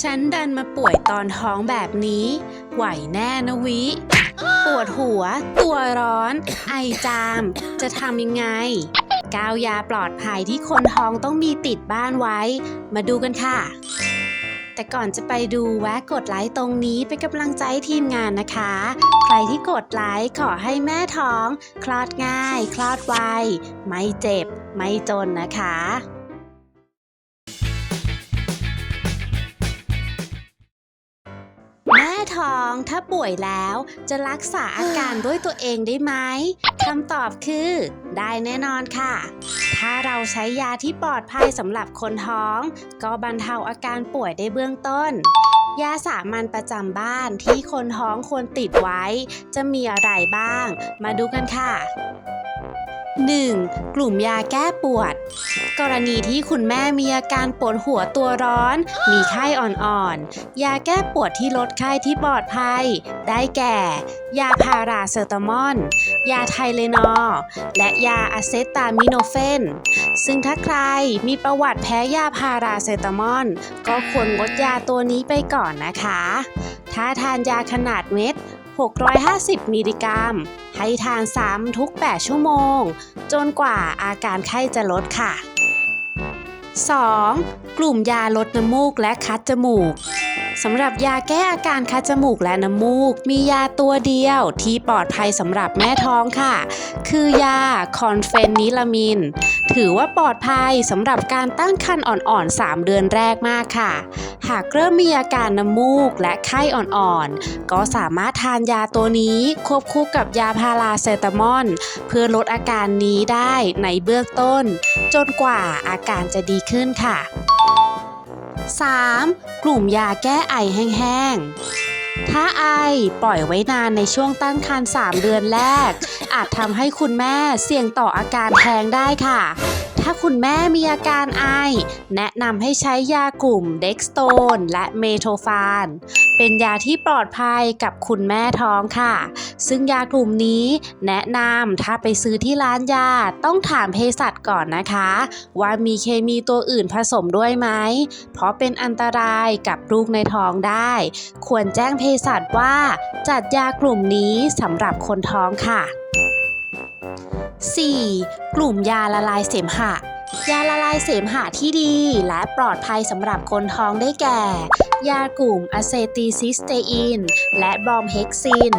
ฉันดันมาป่วยตอนท้องแบบนี้ ไหวแน่นะวิ ปวดหัว ตัวร้อน ไอจาม จะทำยังไง กาวยาปลอดภัยที่คนท้องต้องมีติดบ้านไว้ มาดูกันค่ะ แต่ก่อนจะไปดูแวะกดไลค์ตรงนี้เป็นกำลังใจทีมงานนะคะ ใครที่กดไลค์ขอให้แม่ท้อง คลอดง่าย คลอดไว ไม่เจ็บ ไม่จนนะคะ ท้องถ้าป่วยแล้วจะรักษาอาการด้วยตัวเองได้ไหมคำตอบคือ ได้แน่นอนค่ะ ถ้าเราใช้ยาที่ปลอดภัยสำหรับคนท้อง ก็บรรเทาอาการป่วยได้เบื้องต้น ยาสามัญประจำบ้านที่คนท้องควรติดไว้ จะมีอะไรบ้าง มาดูกันค่ะ 1. กลุ่มยาแก้ปวด กรณีที่คุณแม่มีอาการปวดหัวตัวร้อน มีไข้อ่อนๆ ยาแก้ปวดที่ลดไข้ที่ปลอดภัย ได้แก่ ยาพาราเซตามอลยาไทเลนอลและยาอะเซตามิโนเฟน ซึ่งถ้าใครมีประวัติแพ้ยาพาราเซตามอลก็ควรงดยาตัวนี้ไปก่อนนะคะ ถ้าทานยาขนาดเม็ด 650 มิลลิกรัมให้ทานซ้ำทุก 8 ชั่วโมง จนกว่าอาการไข้จะลดค่ะ 2. กลุ่มยาลดน้ำมูกและคัดจมูก สำหรับยาแก้อาการคัดจมูกและน้ำมูก มียาตัวเดียวที่ปลอดภัยสำหรับแม่ท้องค่ะ คือยาคอนเฟนิลามิน ถือว่าปลอดภัยสำหรับการตั้งครรภ์อ่อนๆ 3 เดือนแรกมากค่ะ หากเริ่มมีอาการน้ำมูกและไข้อ่อนๆ ก็สามารถทานยาตัวนี้ควบคู่กับยาพาราเซตามอลเพื่อลดอาการนี้ได้ในเบื้องต้น จนกว่าอาการจะดีขึ้นค่ะ 3. กลุ่มยาแก้ไอแห้งๆ ถ้าไอปล่อยไว้นานในช่วงตั้งครรภ์3เดือนแรก อาจทำให้คุณแม่เสี่ยงต่ออาการแท้งได้ค่ะ ถ้าคุณแม่มีอาการไอ แนะนำให้ใช้ยากลุ่มเด็กสโตนและเมโทฟานเป็นยาที่ปลอดภัยกับคุณแม่ท้องค่ะ ซึ่งยากลุ่มนี้แนะนำถ้าไปซื้อที่ร้านยาต้องถามเภสัชก่อนนะคะ ว่ามีเคมีตัวอื่นผสมด้วยไหม เพราะเป็นอันตรายกับลูกในท้องได้ ควรแจ้งเภสัชว่า จัดยากลุ่มนี้สำหรับคนท้องค่ะ 4. กลุ่มยาละลายเสมหะ ยาละลายเสมหะที่ดีและปลอดภัยสำหรับคนท้องได้แก่ ยากลุ่มอะเซติซิสเตอิน และบรอมเฮกซิน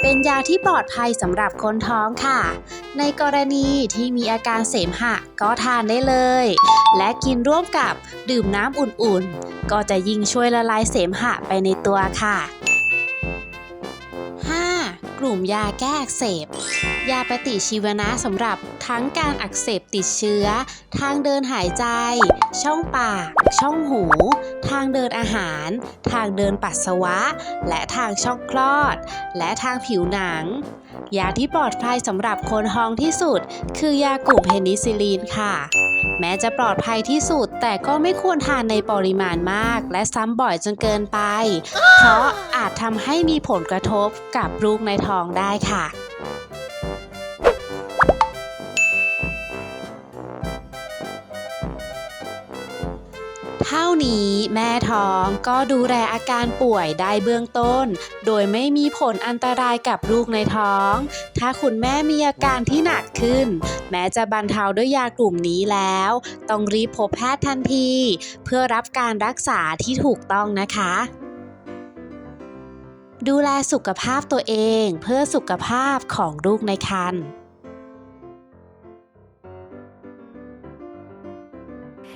เป็นยาที่ปลอดภัยสำหรับคนท้องค่ะ ในกรณีที่มีอาการเสมหะก็ทานได้เลย และกินร่วมกับดื่มน้ำอุ่นๆ ก็จะยิ่งช่วยละลายเสมหะไปในตัวค่ะ กลุ่มยาแก้อักเสบ ยาปฏิชีวนะสำหรับทั้งการอักเสบติดเชื้อ ทางเดินหายใจ ช่องปาก ช่องหู ทางเดินอาหาร ทางเดินปัสสาวะ และทางช่องคลอด และทางผิวหนัง ยาที่ปลอดภัยสำหรับคนท้องที่สุด คือยากลุ่มเพนิซิลลินค่ะ แม้จะปลอดภัยที่สุด แต่ก็ไม่ควรทานในปริมาณมาก และซ้ำบ่อยจนเกินไป เพราะอาจทำให้มีผลกระทบกับลูกในท้องได้ค่ะ ท่านี้แม่ท้องก็ดูแลอาการป่วยได้เบื้องต้น โดยไม่มีผลอันตรายกับลูกในท้อง ถ้าคุณแม่มีอาการที่หนักขึ้น แม้จะบรรเทาด้วยยากลุ่มนี้แล้ว ต้องรีบพบแพทย์ทันที เพื่อรับการรักษาที่ถูกต้องนะคะดูแลสุขภาพตัวเองเพื่อสุขภาพของลูกในครรภ์